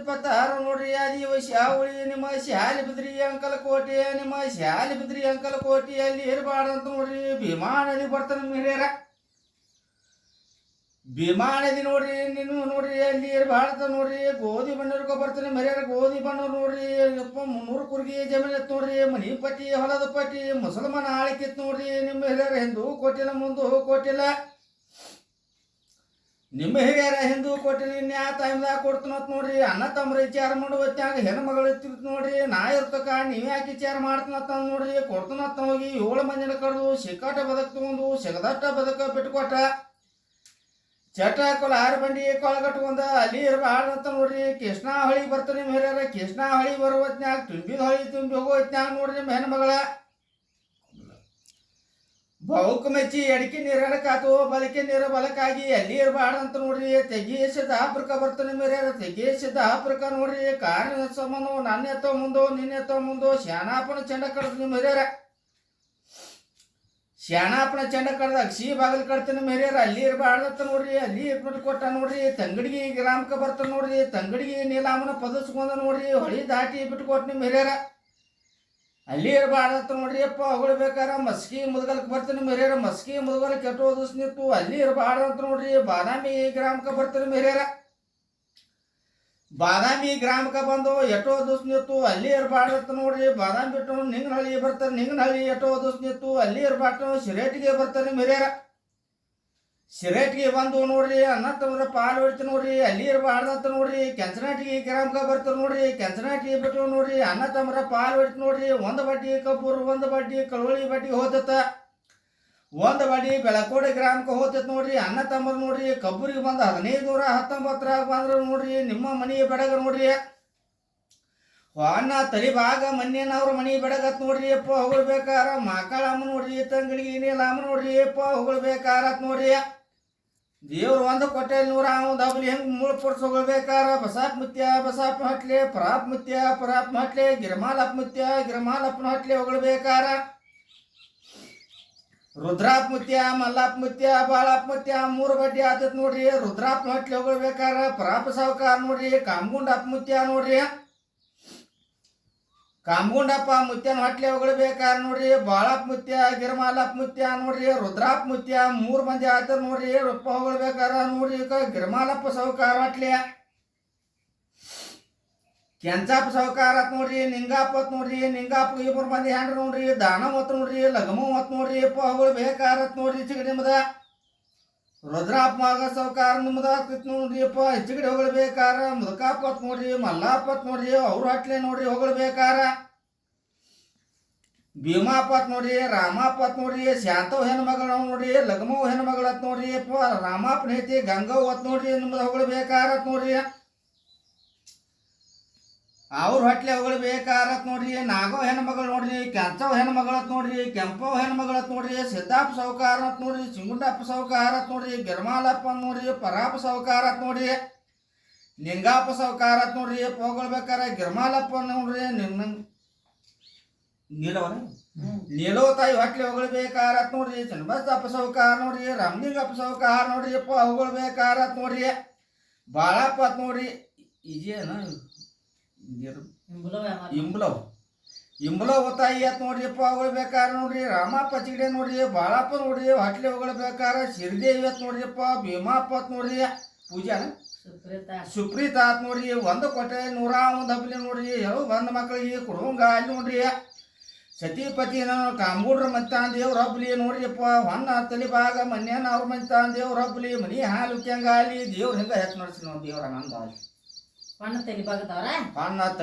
ಇಪ್ಪತ್ತಾರು ನೋಡ್ರಿ ಆದಿವಾಸಿ ಅವಳಿ ನಿಮ್ಮ ಶಾಲಿ ಬಿದ್ರಿ ಅಂಕಲ ಕೋಟೆ, ನಿಮ್ಮ ಶಾಲಿ ಬಿದ್ರಿ ಅಂಕಲ ಅಲ್ಲಿ ಇರಬಾರ್ದಂತ ನೋಡ್ರಿ, ಭೀಮಾ ನದಿ ಬರ್ತಾನೆ ಹಿರಿಯರ. ಭೀಮಾ ನದಿ ನೋಡ್ರಿ, ನೀನು ನೋಡ್ರಿ, ಅಲ್ಲಿ ಇರಬಾರ್ದ ನೋಡ್ರಿ, ಗೋಧಿ ಬಣ್ಣರ್ಕೊ ಬರ್ತಾನೆ ಮರ್ಯಾರ ಗೋಧಿ ಬಣ್ಣ ನೋಡ್ರಿ ಮುನ್ನೂರು ಕುರ್ಗಿ ಜಮೀನ್ ಇತ್ತು ನೋಡ್ರಿ, ಮನಿ ಪಟ್ಟಿ, ಹೊಲದ ಪಟ್ಟಿ, ಮುಸಲ್ಮಾನ ಆಳಿಕಿತ್ತು ನೋಡ್ರಿ, ನಿಮ್ಮ ಹಿರಿಯರ ಹಿಂದೂ ಕೊಟ್ಟಿಲ್ಲ ಮುಂದೂ ಕೊಟ್ಟಿಲ್ಲ ನಿಮ್ಮ ಹಿರಿಯರ ಹಿಂದೂ ಕೊಟ್ಟಿನಿ ಇನ್ಯಾ ಟೈಮ್ದಾಗ ಕೊಡ್ತೀನಂತ ನೋಡ್ರಿ, ಅಣ್ಣ ತಮ್ಮ ವಿಚಾರ ಮಾಡುವ ಹೆಣ್ಣು ಮಗಳು ಇರ್ತಿರ್ತ ನೋಡ್ರಿ, ನಾ ಇರ್ತಕ ನೀವ್ ಯಾಕೆ ವಿಚಾರ ಮಾಡ್ತೀನತ್ತ ನೋಡ್ರಿ ಕೊಡ್ತೀನತ್ತ ಹೋಗಿ ಏಳು ಮಂದಿನ ಕಡ್ದು ಸಿಕ್ಕಾಟ ಬದಕ್ ತಗೊಂಡು ಸಿಗದಟ್ಟ ಬದಕ ಬಿಟ್ಕೊಟ್ಟ. ಚಟ ಕೊಲ ಆರು ಬಂಡಿ ಕೊಳಗಟ್ಕೊಂಡ ಅಲ್ಲಿ ಇರಬಾರ್ದಂತ ನೋಡ್ರಿ ಕೃಷ್ಣ ಹಳಿ ಬರ್ತಾರೆ ನಿಮ್ಮ ಹಿರಿಯರ ಕೃಷ್ಣ ಹಳಿ ಬರುವ ಹೊತ್ನ್ಯಾಗ, ತುಂಬಿದ ಹೊಳಿ ತುಂಬಿ ಹೋಗೋ ನೋಡ್ರಿ ನಿಮ್ಮ ಹೆಣ್ಮಗಳ. ಬಹುಕ್ ಮೆಚ್ಚಿ ಎಡಕಿ ನೀರಡಕಾತು ಬಲಕಿ ನೀರ ಬಲಕಾಗಿ ಎಲ್ಲಿ ಇರಬಾರ್ದಂತ ನೋಡ್ರಿ ತೆಗೇಶದ ಆಫ್ರಿಕ ಬರ್ತಾನೆ ಮೇರೆ ತೆಗೇಶದ ಆಫ್ರಿಕಾ ನೋಡ್ರಿ, ಕಾರಿನ ಸಂಬಂಧವು ನನ್ನ ಎತ್ತೋ ಮುಂದೋ, ನಿನ್ನ ಎತ್ತೋ ಮುಂದೋ ಶಾನಾಪನ ಚಂಡ ಕಡ್ದು ನಿಮ್ಮ ಹಿರಿಯರ ಶಾನಾಪನ ಚಂಡ ಕಡ್ದ ಅಕ್ಷಿ ಬಾಗಿಲು ಕಡ್ತಾನೆ ಮೇರೆ ಅಲ್ಲಿ ಇರಬಾರ್ದಂತ ನೋಡ್ರಿ, ಅಲ್ಲಿ ಕೊಟ್ಟ ನೋಡ್ರಿ, ತಂಗಡಿಗೆ ಗ್ರಾಮಕ್ಕೆ ಬರ್ತಾನೆ ನೋಡ್ರಿ, ತಂಗಡಿಗೆ ನೀಲಾಮನ ಪದಸ್ಕೊಂಡ ನೋಡ್ರಿ, ಹೊಳಿ ದಾಟಿ ಬಿಟ್ಟು ನಿಮ್ಮ ಹಿರಿಯರ ಅಲ್ಲಿ ಇರಬಾರ್ದಂತ ನೋಡ್ರಿ ಅಪ್ಪ ಬೇಕಾರ ಮಸ್ಕಿ ಮುದಗಲ್ಕ್ ಬರ್ತೀನಿ ಮೇರ್ಯಾರ ಮಸ್ಕಿ ಮುದಗಲ್ ಕೆಟ್ಟು ದಿವ್ಸ ನಿಂತು, ಅಲ್ಲಿ ಇರಬಾರ್ದಂತ ನೋಡ್ರಿ, ಬಾದಾಮಿ ಗ್ರಾಮಕ್ಕೆ ಬರ್ತೀನಿ ಮೇರ್ಯಾರ ಬಾದಾಮಿ ಗ್ರಾಮಕ್ಕೆ ಬಂದು ಎಟೋ ದಿವಸ ನಿಂತು, ಅಲ್ಲಿ ಇರಬಾರ್ದಂತ ನೋಡ್ರಿ, ಬಾದಾಮಿ ಬಿಟ್ಟು ನಿಂಗನಹಳ್ಳಿ ಬರ್ತಾರೆ ನಿಂಗನಹಳ್ಳಿ ಎಟೋ ದಿವಸ ನಿಂತು, ಅಲ್ಲಿ ಇರಬಾರ್ದು ಶಿರೇಟಿಗೆ ಬರ್ತಾರೆ ಮೇರಿಯರ ಶಿರೇಟ್ಗೆ ಬಂದು ನೋಡ್ರಿ ಅನ್ನ ತಂದ್ರೆ ಪಾಲ್ ಹೊಡಿತು ನೋಡ್ರಿ, ಅಲ್ಲಿ ಇರಬಾರ್ದಂತ ನೋಡ್ರಿ, ಕೆಂಚನಾಟಿಗೆ ಗ್ರಾಮಕ ಬರ್ತಾರ ನೋಡ್ರಿ, ಕೆಂಚನಾಟಿಗೆ ಬಿಟ್ಟು ನೋಡ್ರಿ ಅನ್ನ ತಮ್ರ ಪಾಲ್ ಹೊಡಿತು ನೋಡ್ರಿ, ಒಂದು ಬಡ್ಡಿ ಕಬ್ಬೂರ್, ಒಂದು ಬಡ್ಡಿ ಕಳೋಳಿ ಬಡ್ಡಿ ಹೋತತ್ತ. ಒಂದು ಬಡ್ಡಿ ಬೆಳಕೋಡೆ ಗ್ರಾಮಕ್ಕೆ ಹೋತತ್ ನೋಡ್ರಿ ಅನ್ನ ತಮ್ಮರು ನೋಡ್ರಿ, ಕಬ್ಬೂರಿಗೆ ಬಂದು ಹದಿನೈದು ನೂರ ಹತ್ತೊಂಬತ್ತರಾಗ ಬಂದ್ರು ನೋಡ್ರಿ, ನಿಮ್ಮ ಮನಿ ಬೆಡಗ ನೋಡ್ರಿ. ಅನ್ನ ತಲಿಬಾಗ ಮನ್ನೇನವ್ರ ಮನಿ ಬೆಡಗತ್ ನೋಡ್ರಿ ಅಪ್ಪ ಹೊಗಳ್ಬೇಕಾರ ಮಾಕಾಳಮ್ಮ ನೋಡ್ರಿ ತಂಗಡಿಗೆ ಅಮ್ಮ ನೋಡ್ರಿ ಅಪ್ಪ ಹೊಗಳ್ಬೇಕಾರತ್ ನೋಡ್ರಿ. ದೇವ್ರು ಒಂದು ಕೊಟ್ಟೆ ನೂರ ಒಂದು ಹಬ್ಲಿ ಹೆಂಗ್ ಮೂಳ ಪುರ್ಸ್ ಹೊಗಳ್ಬೇಕಾರ ಬಸಾಪ್ ಮುತ್ಯ ಬಸಾಪ್ ಹಟ್ಲೆ ಪರಾಪ್ ಮುತ್ಯ, ಪರಾಪ್ ಹಟ್ಲೆ ಗಿರಮಾಲಪ್ ಮುತ್ಯ ಗಿರಮಾಲಪ್ಪನ ಹಟ್ಲೆ ಹೊಗಳ್ಬೇಕಾರ? ರುದ್ರಾಪ್ ಮುತ್ಯ, ಮಲ್ಲಾಪ್ ಮುತ್ಯ, ಬಾಳಾಪ್ ಮುತ್ಯ, ಮೂರು ಬಡ್ಡಿ ಆತತ್ ನೋಡ್ರಿ ರುದ್ರಾಪ್ನ ಹಟ್ಲೆ ಹೊಗಳ್ಬೇಕಾರ? ಪರಾಪ ಸಾವುಕಾರ ನೋಡ್ರಿ ಕಾಮಗುಂಡಪ್ಪ ಮುತ್ಯ ನೋಡ್ರಿ. ಕಾಮಗುಂಡಪ್ಪ ಮುತ್ಯನ ಹೊಟ್ಲೆ ಬೇಕಾರ ನೋಡ್ರಿ, ಬಾಳಪ್ಪ ಮುತ್ಯ ಗಿರ್ಮಾಲಪ್ಪ ಮುತ್ಯ ನೋಡ್ರಿ, ರುದ್ರಾಪ್ ಮುತ್ಯ, ಮೂರು ಮಂದಿ ಆತ ನೋಡ್ರಿ, ರೊಪ್ಪ ಹೊಗಳ್ಬೇಕಾರ ನೋಡ್ರಿ ಗಿರಮಾಲಪ್ಪ ಸಾವುಕಾರ ಹೊಟ್ಲೆ. ಕೆಂಚಾಪ ಸಾವುಕಾರ ಆತ್ ನೋಡ್ರಿ, ನಿಂಗಾಪ ಆತ್ ನೋಡ್ರಿ ನಿಂಗಾಪ ಇಬ್ಬರು ಮಂದಿ ಹ್ಯಾಂಡ್ರಿ ನೋಡ್ರಿ ದಾನ ಮತ್ ನೋಡ್ರಿ ಲಗಮ ಮತ್ ನೋಡ್ರಿ ಅಪ್ಪ ಹೊಗಳ್ಬೇಕಾರತ್ ನೋಡ್ರಿ ಚಿಗಡಿ ನಿಮ್ದ ರುದ್ರಾಪ್ ಮಗ ಸಾವುಕಾರ ನಿಮ್ದ ಆಗ್ತೈತ್ ನೋಡ್ರಿ ಅಪ್ಪ ಹೆಚ್ಚಿಗಡೆ ಹೊಗಳ್ಬೇಕಾರ ಮುದಕಾಪತ್ ನೋಡ್ರಿ ಮಲ್ಲಾಪತ್ ನೋಡ್ರಿ, ಅವ್ರ ಹಟ್ಲೆ ನೋಡ್ರಿ ಹೊಗಳ್ಬೇಕಾರ. ಭೀಮಾಪತ್ ನೋಡ್ರಿ ರಾಮಾಪತ್ ನೋಡ್ರಿ ಶಾಂತವ್ ಹೆಣ್ಮಗಳ ನೋಡ್ರಿ ಲಗ್ಮವ್ ಹೆಣ್ಮಗಳತ್ ನೋಡ್ರಿ ಅಪ್ಪ ರಾಮಾಪನ ಐತಿ ಗಂಗವ್ ಅತ್ ನೋಡ್ರಿ, ನಿಮ್ದು ಹೊಗಳ್ಬೇಕಾರತ್ ನೋಡ್ರಿ. ಅವ್ರ ಹೊಟ್ಲೆ ಹೊಗಳ್ಬೇಕಾರತ್ ನೋಡ್ರಿ ನಾಗೋ ಹೆಣ್ಮಗಳು ನೋಡ್ರಿ ಕೆಂಚವ್ ಹೆಣ್ಮಗಳತ್ ನೋಡ್ರಿ ಕೆಂಪವ್ ಹೆಣ್ಮಗಳತ್ ನೋಡ್ರಿ ಸಿದ್ದಾಪ್ ಸಾವುಕಾರ ಅಂತ ನೋಡ್ರಿ ಚಿಂಗುಂಡಪ್ಪ ಸಾವುಕಾರ ಅಂತ ನೋಡ್ರಿ ಗಿರ್ಮಾಲಪ್ಪ ನೋಡ್ರಿ ಪರಾಪ ಸಾವುಕಾರ ಅಂತ ನೋಡ್ರಿ ನಿಂಗಾಪ ಸಾವುಕಾರ ಅಂತ ನೋಡ್ರಿ ಬೇಕಾರೆ ಗಿರ್ಮಾಲಪ್ಪ ನೋಡ್ರಿ ನಿನ್ನ ನೀಲವನ ನೀಲೋ ತಾಯಿ ಹೊಟ್ಲೆ ಹೊಗಳ್ಬೇಕಾರತ್ ನೋಡ್ರಿ ಚನ್ನಬಸಪ್ಪ ಸಾವುಕಾರ ನೋಡ್ರಿ ರಾಮಲಿಂಗಪ್ಪ ಸಾವುಕಾರ ನೋಡ್ರಿ ಅಪ್ಪ ಹೊಗಳ್ಬೇಕಾರತ್ ನೋಡ್ರಿ ಬಾಳಪ್ಪ ನೋಡ್ರಿ ಇದೇನ ಇಂಬ್ಲವ್. ಇಂಬ್ಲವ್ ತಾಯಿ ಅತ್ ನೋಡ್ರಿಪ್ಪ ಬೇಕಾರ ನೋಡ್ರಿ ರಾಮಪ್ಪ ಚಿಗಡೆ ನೋಡ್ರಿ ಬಾಳಪ್ಪ ನೋಡ್ರಿ ಹಟ್ಲೆ ಹೋಗಳ ಬೇಕಾರ ಶಿರದೇವಿ ಅತ್ ನೋಡ್ರಿಪ್ಪ ಭೀಮಪ್ಪ ನೋಡ್ರಿ ಪೂಜಾನ? ಸುಪ್ರೀತ. ಆತ್ ನೋಡ್ರಿ ಒಂದು ಕೊಟ್ಟೆ ನೂರ ಒಂದು ಹಬ್ಬಲಿ ನೋಡ್ರಿ ಯಾವ ಬಂದ ಮಕ್ಕಳಿಗೆ ಕುಡುಂಗ ಅಲ್ಲಿ ನೋಡ್ರಿ. ಸತಿಪತಿ ಕಾಂಬೂಡ್ರ ಮಂತ ದೇವ್ರ ಹಬ್ಲಿ ನೋಡ್ರಿಪ್ಪ ಹೊನ್ನ ತಲೆ ಭಾಗ ಮನ್ಯಾನ ಅವ್ರ ಮಂತ ದೇವ್ರ ಹಬ್ಬಲಿ ಮನಿ ಹಾಲು ಕೆಂಗಾಲಿ ದೇವ್ರ ಹೆಂಗ ಹೆಚ್ಚು ನೋಡ್ಸಿ ನೋಡಿ ದೇವ್ರ ಆನಂದ ಅಲ್ಲಿ ಮಣ್ಣು ತೆಲಿಬಾಗದವ್ರ ಹೊನ್ನ ತಲಿ